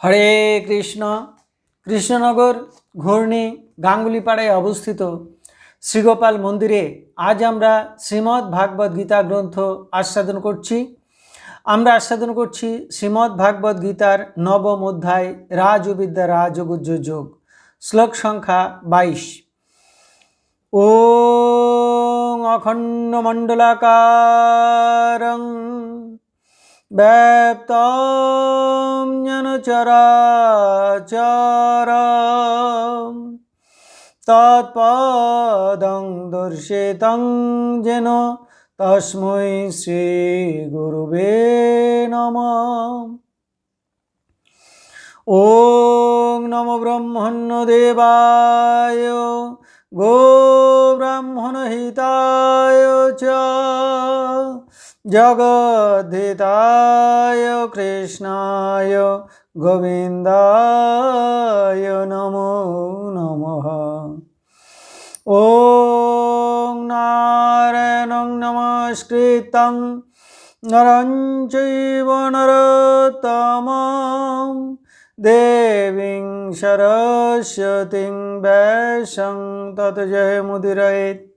হরে কৃষ্ণ। কৃষ্ণনগর ঘূর্ণি গাঙ্গুলিপাড়ায় অবস্থিত শ্রীগোপাল মন্দিরে আজ আমরা শ্রীমদ্ ভাগবত গীতা গ্রন্থ আস্বাদন করছি। আমরা আস্বাদন করছি শ্রীমদ্ ভাগবত গীতার নবম অধ্যায় রাজবিদ্যা রাজগুজ্জ যোগ, শ্লোক সংখ্যা বাইশ। চরাচরম তৎপদং দর্শিতং যেন তস্মৈ শ্রী গুরুবে নম ও নম ব্রহ্মণ্য দেবায় গো ব্রাহ্মণ হিতায় জগদ্ধিতায় কৃষ্ণায় গোবিন্দায় নমো নম ও নারায়ণ নমস্কৃত নরঞ্চৈব নরতম দেবী সরস্বতী ব্যাসং তত জয় মুদিরয়েত।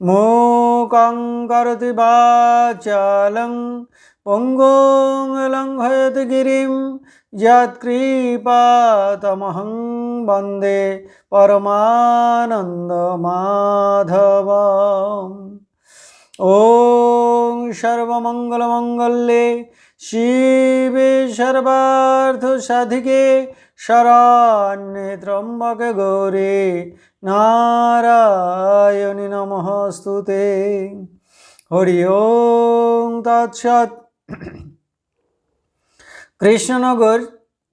মূকং করতি বাচালং পঙ্গং লঙ্ঘয়ত গিরিম যৎকৃপাতমহং বন্দে পরমানন্দ মাধব ওং সর্বমঙ্গলমঙ্গলে শিবে সর্বার্থ সাধিকে শরণ্যে ত্রম্বকে গৌরী নারায়ণী নমস্তুতে। হরি ওম তৎসৎ। কৃষ্ণনগর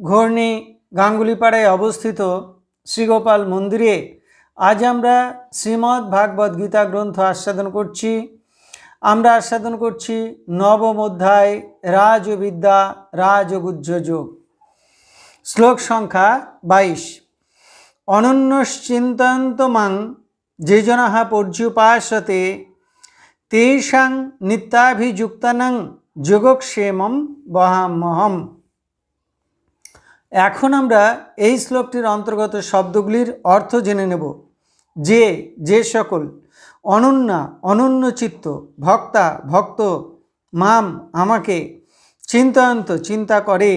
ঘূর্ণি গাঙ্গুলিপাড়ায় অবস্থিত শ্রীগোপাল মন্দিরে আজ আমরা শ্রীমদ্ ভাগবত গীতা গ্রন্থ আস্বাদন করছি। আমরা আস্বাদন করছি নবম অধ্যায়, রাজবিদ্যা, রাজগুজ্জ যোগ। শ্লোক সংখ্যা বাইশ। অনন্যশ্চিন্তন্ত মাং যে জনাহা পর্যুপাসতে, তেষাং নিত্যাভিযুক্তানাং যোগক্ষেমম বহামহম এখন আমরা এই শ্লোকটির অন্তর্গত শব্দগুলির অর্থ জেনে নেব। যে যে সকল, অনন্যা অনন্য চিত্ত ভক্তা, ভক্ত, মাম আমাকে চিন্তান্ত চিন্তা করে,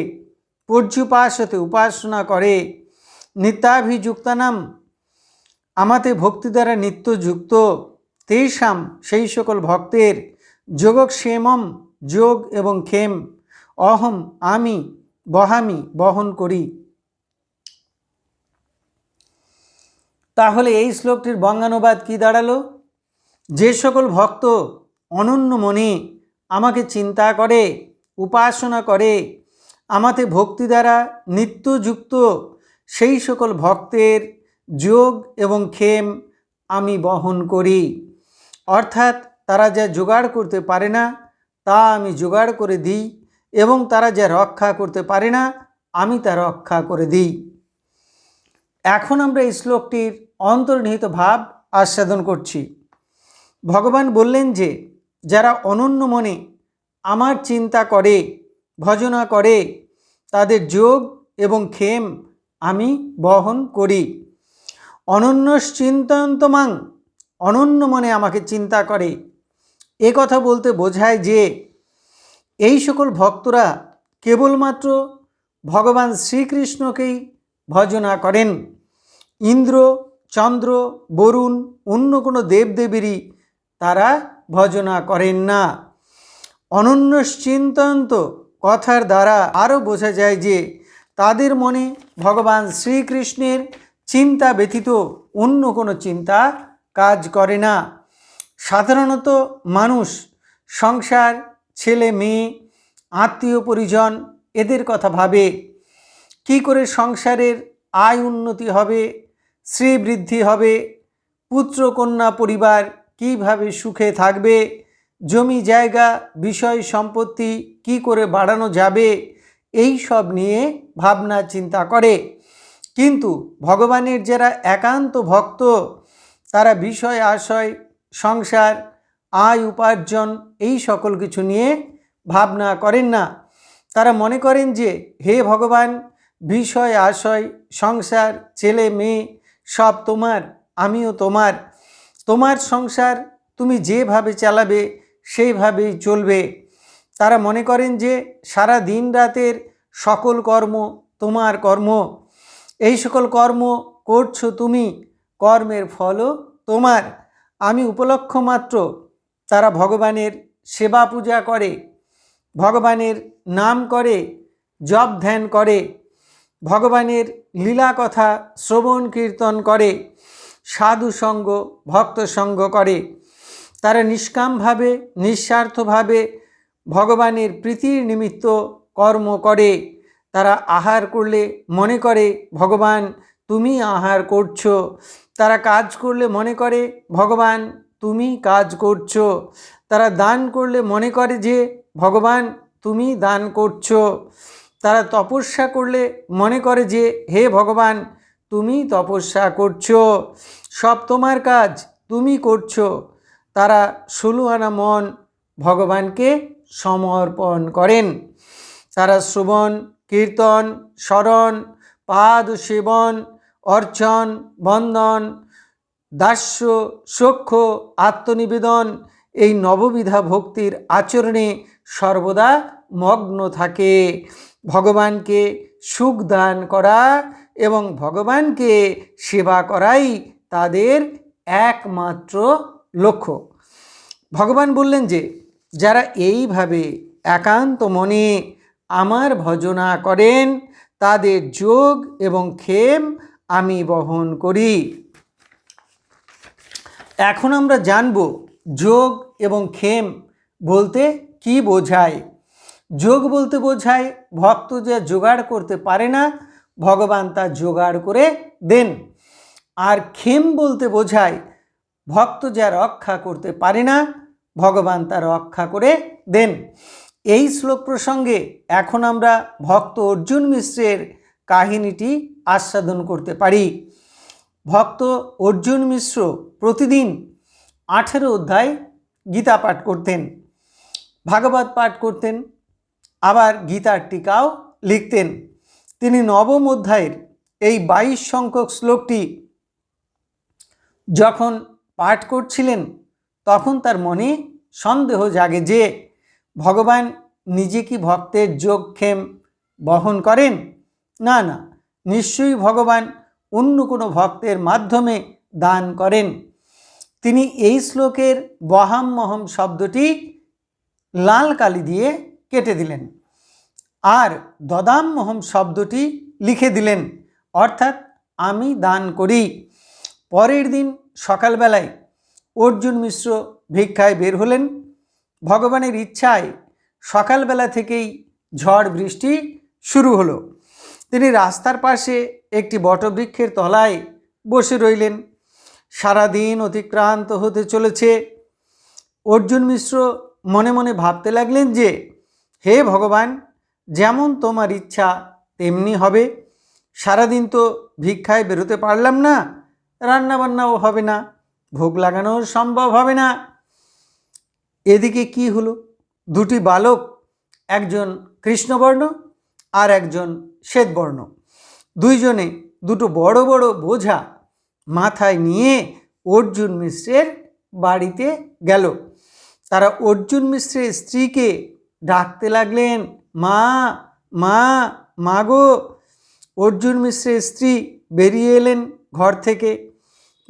পর্যুপাসতে উপাসনা করে নিত্যাভিযুক্তানাম আমাতে ভক্তি দ্বারা নিত্যযুক্ত। তেষাম, সেই সকল ভক্তের যোগক্ষেমম, যোগ এবং ক্ষেম। অহম, আমি, বহামি, বহন করি। তাহলে এই শ্লোকটির বঙ্গানুবাদ কি দাঁড়াল? যে সকল ভক্ত অনন্য মনে আমাকে চিন্তা করে, উপাসনা করে, আমাতে ভক্তি দ্বারা নিত্যযুক্ত সেই সকল ভক্তের যোগ এবং ক্ষেম আমি বহন করি। অর্থাৎ তারা যা জোগাড় করতে পারে না, তা আমি জোগাড় করে দিই এবং তারা যা রক্ষা করতে পারে না, আমি তা রক্ষা করে দিই। এখন আমরা এই শ্লোকটির অন্তর্নিহিত ভাব আস্বাদন করছি। ভগবান বললেন যে, যারা অনন্য মনে আমার চিন্তা করে, ভজনা করে, তাদের যোগ এবং ক্ষেম আমি বহন করি। অনন্য চিন্তন্তমাং অনন্য মনে আমাকে চিন্তা করে। এ কথা বলতে বোঝায় যে, এই সকল ভক্তরা কেবলমাত্র ভগবান শ্রীকৃষ্ণকেই ভজনা করেন। ইন্দ্র, চন্দ্র, বরুণ, অন্য কোনো দেবদেবীরই তারা ভজনা করেন না। অনন্য চিন্তন্ত কথার দ্বারা আরও বোঝা যায় যে তাদের মনে ভগবান শ্রীকৃষ্ণের চিন্তা ব্যতীত অন্য কোনো চিন্তা কাজ করে না। সাধারণত মানুষ, সংসার, ছেলে, মেয়ে, আত্মীয়, পরিজন এদের কথা ভাবে। কি করে সংসারের আয় উন্নতি হবে শ্রী বৃদ্ধি হবে, পুত্র, কন্যা, পরিবার কীভাবে সুখে থাকবে, জমি, জায়গা, বিষয়, সম্পত্তি কি করে বাড়ানো যাবে এই সব নিয়ে ভাবনা, চিন্তা করে। কিন্তু ভগবানের যারা একান্ত ভক্ত, তারা বিষয়, আশয়, সংসার, আয়, উপার্জন এই সকল কিছু নিয়ে ভাবনা করেন না। তারা মনে করেন যে, হে ভগবান, বিষয়, আশয়, সংসার, ছেলে, মেয়ে, সব তোমার, আমিও তোমার। তোমার সংসার তুমি যেভাবে চালাবে, সেইভাবেই চলবে। তারা মনে করেন যে সারা দিন রাতের সকল কর্ম তোমার কর্ম। এই সকল কর্ম করছ তুমি, কর্মের ফলও তোমার। আমি উপলক্ষ মাত্র তারা ভগবানের সেবা পূজা করে, ভগবানের নাম করে, জপ ধ্যান করে, ভগবানের লীলা কথা শ্রবণ কীর্তন করে, সাধু সঙ্গ, ভক্ত সঙ্গ করে। তারা নিষ্কামভাবে, নিঃস্বার্থভাবে ভগবানের প্রীতির নিমিত্ত কর্ম করে, তারা আহার করলে মনে করে, ভগবান, তুমি আহার করছ। তারা কাজ করলে মনে করে, ভগবান, তুমি কাজ করছ। তারা দান করলে মনে করে যে, ভগবান, তুমি দান করছ। তারা তপস্যা করলে মনে করে যে, হে ভগবান, তুমি তপস্যা করছ। সব তোমার কাজ, তুমি করছ। তারা ষোলো আনা মন ভগবানকে সমর্পণ করেন। তারা শ্রবণ, কীর্তন, স্মরণ, পাদ সেবন, অর্চন, বন্দন, দাস্য, সক্ষ, আত্মনিবেদন, এই নববিধা ভক্তির আচরণে সর্বদা মগ্ন থাকে। ভগবানকে সুখ দান করা এবং ভগবানকে সেবা করাই তাদের একমাত্র লক্ষ্য। ভগবান বললেন যে যারা এইভাবে একান্ত মনে আমার ভজনা করেন, তাদের যোগ এবং ক্ষেম আমি বহন করি। এখন আমরা জানব যোগ এবং ক্ষেম বলতে কি বোঝায়? যোগ বলতে বোঝায় ভক্ত যা জোগাড় করতে পারে না, ভগবান তা জোগাড় করে দেন। আর ক্ষেম বলতে বোঝায় ভক্ত যা রক্ষা করতে পারে না ভগবান তা রক্ষা করে দেন। এই শ্লোক প্রসঙ্গে এখন আমরা ভক্ত অর্জুন মিশ্রের কাহিনীটি আস্বাদন করতে পারি। ভক্ত অর্জুন মিশ্র প্রতিদিন আঠেরো অধ্যায় গীতা পাঠ করতেন, ভাগবত পাঠ করতেন, আবার গীতার টিকাও লিখতেন। তিনি নবম অধ্যায়ের এই বাইশ সংখ্যক শ্লোকটি যখন পাঠ করছিলেন তখন তার মনে সন্দেহ জাগে যে, ভগবান নিজে কি ভক্তের যোগক্ষেম বহন করেন? না না, নিশ্চয়ই ভগবান অন্য কোনো ভক্তের মাধ্যমে দান করেন। তিনি এই শ্লোকের বহাম মহম শব্দটি লাল কালি দিয়ে কেটে দিলেন আর দদাম মহম শব্দটি লিখে দিলেন, অর্থাৎ আমি দান করি। পরের দিন সকালবেলায় অর্জুন মিশ্র ভিক্ষায় বের হলেন। ভগবানের ইচ্ছায় সকালবেলা থেকেই ঝড় বৃষ্টি শুরু হলো। তিনি রাস্তার পাশে একটি বটবৃক্ষের তলায় বসে রইলেন। সারাদিন অতিক্রান্ত হতে চলেছে। অর্জুন মিশ্র মনে মনে ভাবতে লাগলেন যে, হে ভগবান, যেমন তোমার ইচ্ছা তেমনি হবে। সারাদিন তো ভিক্ষায় বেরোতে পারলাম না, রান্নাবান্নাও হবে না। ভোগ লাগানোও সম্ভব হবে না। এদিকে কি হলো? দুটি বালক, একজন কৃষ্ণবর্ণ আর একজন শ্বেতবর্ণ। দুইজনে দুটো বড় বড় বোঝা মাথায় নিয়ে অর্জুন মিশ্রের বাড়িতে গেল। তারা অর্জুন মিশ্রের স্ত্রীকে ডাকতে লাগলেন, মা মা মাগো অর্জুন মিশ্রের স্ত্রী বেরিয়ে এলেন ঘর থেকে।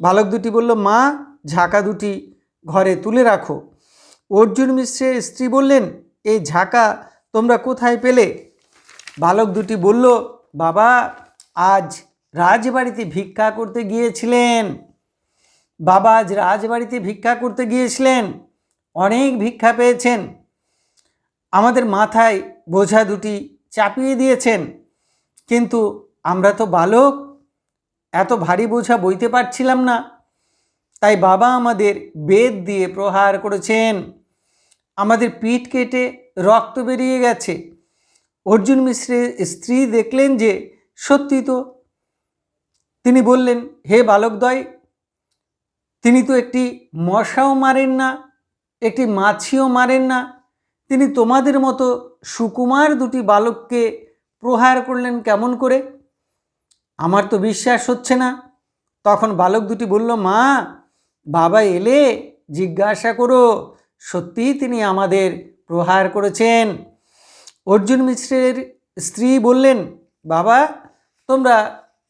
বালক দুটি বলল, মা, ঝাঁকা দুটি ঘরে তুলে রাখো। অর্জুন মিশ্রের স্ত্রী বললেন এই ঝাঁকা তোমরা কোথায় পেলে? বালক দুটি বলল, বাবা, আজ রাজবাড়িতে ভিক্ষা করতে গিয়েছিলেন। বাবা, আজ রাজবাড়িতে ভিক্ষা করতে গিয়েছিলেন? অনেক ভিক্ষা পেয়েছেন। আমাদের মাথায় বোঝা দুটি চাপিয়ে দিয়েছেন। কিন্তু আমরা তো বালক এত ভারী বোঝা বইতে পারছিলাম না। তাই বাবা আমাদের বেদ দিয়ে প্রহার করেছেন। আমাদের পিঠ কেটে রক্ত বেরিয়ে গেছে। অর্জুন মিশ্রের স্ত্রী দেখলেন যে সত্যি তো তিনি বললেন, হে বালকদয় তিনি তো একটি মশাও মারেন না, একটি মাছিও মারেন না। তিনি তোমাদের মতো সুকুমার দুটি বালককে প্রহার করলেন কেমন করে? আমার তো বিশ্বাস হচ্ছে না। তখন বালক দুটি বলল, মা, বাবা এলে জিজ্ঞাসা করো। সত্যিই তিনি আমাদের প্রহার করেছেন। অর্জুন মিশ্রের স্ত্রী বললেন, বাবা, তোমরা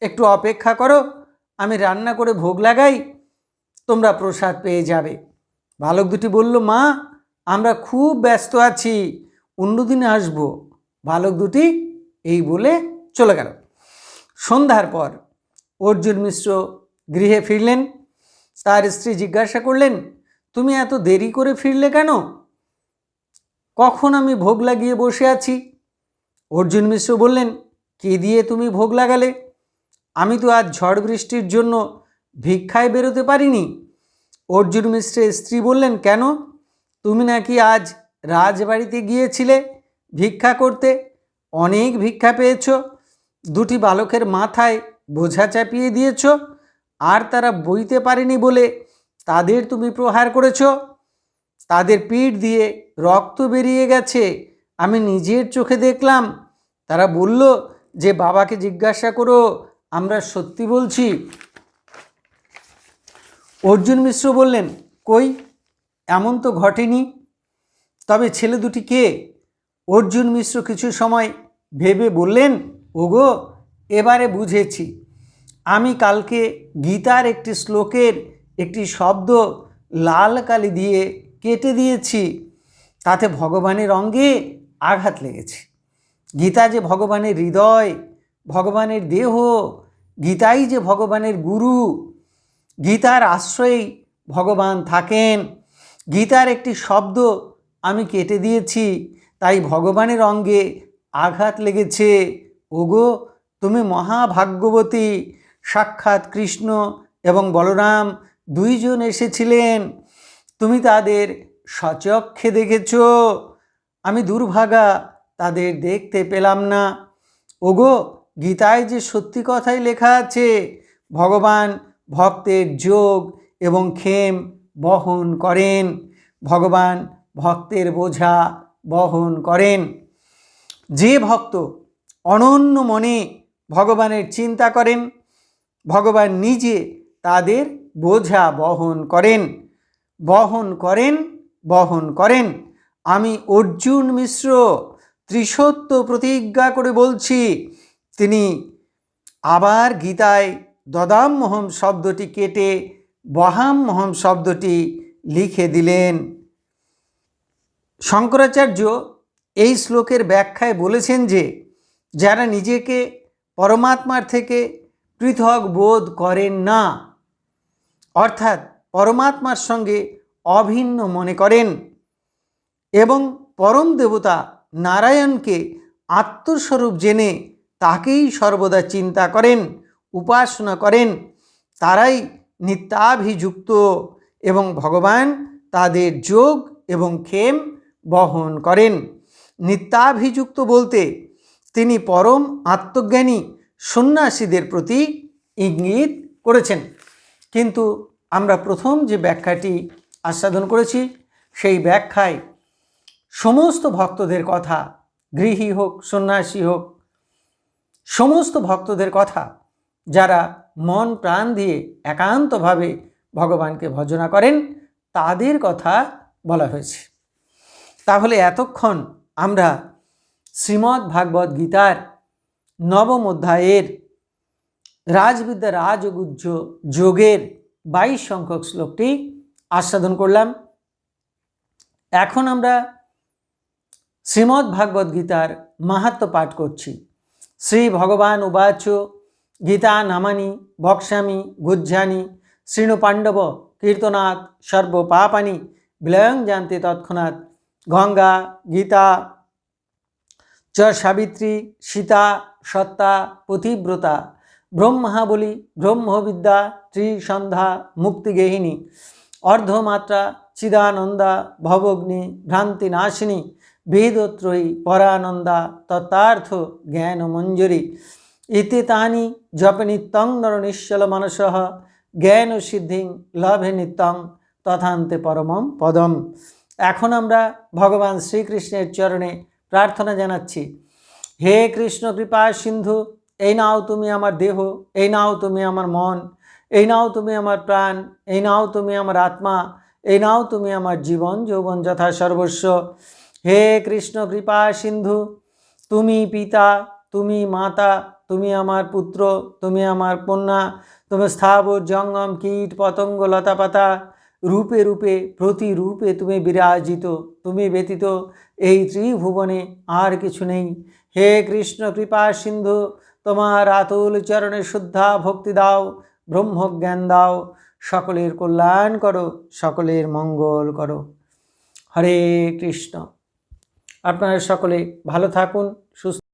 একটু অপেক্ষা করো। আমি রান্না করে ভোগ লাগাই, তোমরা প্রসাদ পেয়ে যাবে। বালক দুটি বলল, মা, আমরা খুব ব্যস্ত আছি, অন্যদিনে আসব। বালক দুটি এই বলে চলে গেল। সন্ধ্যার পর অর্জুন মিশ্র গৃহে ফিরলেন। তার স্ত্রী জিজ্ঞাসা করলেন, তুমি এত দেরি করে ফিরলে কেন? কখন আমি ভোগ লাগিয়ে বসে আছি? অর্জুন মিশ্র বললেন, কে দিয়ে তুমি ভোগ লাগালে? আমি তো আজ ঝড় বৃষ্টির জন্য ভিক্ষায় বেরোতে পারিনি। অর্জুন মিশ্রের স্ত্রী বললেন, কেন? তুমি নাকি আজ রাজবাড়িতে গিয়েছিলে ভিক্ষা করতে। অনেক ভিক্ষা পেয়েছ। দুটি বালকের মাথায় বোঝা চাপিয়ে দিয়েছ, আর তারা বইতে পারেনি বলে তাদের তুমি প্রহার করেছ। তাদের পিঠ দিয়ে রক্ত বেরিয়ে গেছে, আমি নিজের চোখে দেখলাম। তারা বলল, যে বাবাকে জিজ্ঞাসা করো, আমরা সত্যি বলছি। অর্জুন মিশ্র বললেন, কই, এমন তো ঘটেনি। তবে ছেলে দুটি কে? অর্জুন মিশ্র কিছু সময় ভেবে বললেন ওগো, এবারে বুঝেছি। আমি কালকে গীতার একটি শ্লোকের একটি শব্দ লাল কালি দিয়ে কেটে দিয়েছি। তাতে ভগবানের অঙ্গে আঘাত লেগেছে। গীতা যে ভগবানের হৃদয়, ভগবানের দেহ, গীতাই যে ভগবানের গুরু, গীতার আশ্রয়েই ভগবান থাকেন। গীতার একটি শব্দ আমি কেটে দিয়েছি, তাই ভগবানের অঙ্গে আঘাত লেগেছে। ওগো, তুমি মহাভাগ্যবতী। সাক্ষাৎ কৃষ্ণ এবং বলরাম দুইজন এসেছিলেন। তুমি তাদের সচক্ষে দেখেছ। আমি দুর্ভাগা, তাদের দেখতে পেলাম না। ওগো, গীতায় যে সত্যি কথাই লেখা আছে, ভগবান ভক্তের যোগ এবং ক্ষেম বহন করেন। ভগবান ভক্তের বোঝা বহন করেন। যে ভক্ত অনন্য মনে ভগবানের চিন্তা করেন, ভগবান নিজে তাদের বোঝা বহন করেন। বহন করেন বহন করেন। আমি অর্জুন মিশ্র ত্রিসত্য প্রতিজ্ঞা করে বলছি, তিনি আবার গীতায় দদাম মোহম শব্দটি কেটে বহাম মোহম শব্দটি লিখে দিলেন। শঙ্করাচার্য এই শ্লোকের ব্যাখ্যায় বলেছেন যে যারা নিজেকে পরমাত্মার থেকে পৃথক বোধ করেন না, অর্থাৎ পরমাত্মার সঙ্গে অভিন্ন মনে করেন এবং পরম দেবতা নারায়ণকে আত্মস্বরূপ জেনে তাকেই সর্বদা চিন্তা করেন, উপাসনা করেন, তারাই নিত্যাভিযুক্ত এবং ভগবান তাদের যোগ এবং ক্ষেম বহন করেন। নিত্যাভিযুক্ত বলতে তিনি পরম আত্মজ্ঞানী সন্ন্যাসীদের প্রতি ইঙ্গিত করেছেন। কিন্তু আমরা প্রথম যে ব্যাখ্যাটি আস্বাদন করেছি, সেই ব্যাখ্যায় সমস্ত ভক্তদের কথা, গৃহী হোক, সন্ন্যাসী হোক, সমস্ত ভক্তদের কথা যারা মন প্রাণ দিয়ে একান্তভাবে ভগবানকে ভজনা করেন, তাদের কথা বলা হয়েছে। তাহলে এতক্ষণ আমরা শ্রীমদ্ ভাগবত গীতার নবম অধ্যায়ের রাজবিদ্যা রাজগুজ্জ যোগের বাইশ সংখ্যক শ্লোকটি আস্বাদন করলাম। এখন আমরা শ্রীমদ্ ভাগবত গীতার মাহাত্ম পাঠ করছি। শ্রী ভগবান উবাচ, গীতা নামানি বক্সামি গুজ্জানি শৃণু পাণ্ডব, কীর্তনাথ, সর্বপাপানি, বিলয়ং জানতে তৎক্ষণাৎ গঙ্গা, গীতা চ সাবিত্রী, সীতা, সত্তা, পতিব্রতা, ব্রহ্মাবলী, ব্রহ্মবিদ্যা, ত্রিসন্ধ্যা মুক্তিগেহিনী অর্ধমাত্রা, চিদানন্দা, ভবগ্নি, ভ্রান্তিনাশিনী, বেদত্রয়ী, পরানন্দা, তত্ত্বার্থ, জ্ঞানমঞ্জরি ইতি তানি জপে নিত্যং নর নিশ্চল মানস জ্ঞান সিদ্ধিং লভে নিত্যং তথান্তে পরমম পদম। এখন আমরা ভগবান শ্রীকৃষ্ণের চরণে প্রার্থনা জানাচ্ছি। হে কৃষ্ণ কৃপা সিন্ধু, এই নাও তুমি আমার দেহ, এই নাও তুমি আমার মন, এই নাও তুমি আমার প্রাণ, এই নাও তুমি আমার আত্মা, এই নাও তুমি আমার জীবন, যৌবন যথা সর্বস্ব। হে কৃষ্ণ কৃপা সিন্ধু, তুমি পিতা, তুমি মাতা, তুমি আমার পুত্র, তুমি আমার কন্যা, তুমি স্থাবর জঙ্গম, কীট, পতঙ্গ, লতাপাতা, রূপে রূপে প্রতি রূপে তুমি বিরাজিত। তুমি ব্যতীত এই ত্রিভুবনে আর কিছু নেই। হে কৃষ্ণ, কৃপা সিন্ধু, তোমার আতুল চরণে শুদ্ধা ভক্তি দাও, ব্রহ্মজ্ঞান দাও। সকলের কল্যাণ করো, সকলের মঙ্গল করো। হরে কৃষ্ণ। আপনারা সকলে ভালো থাকুন, সুস্থ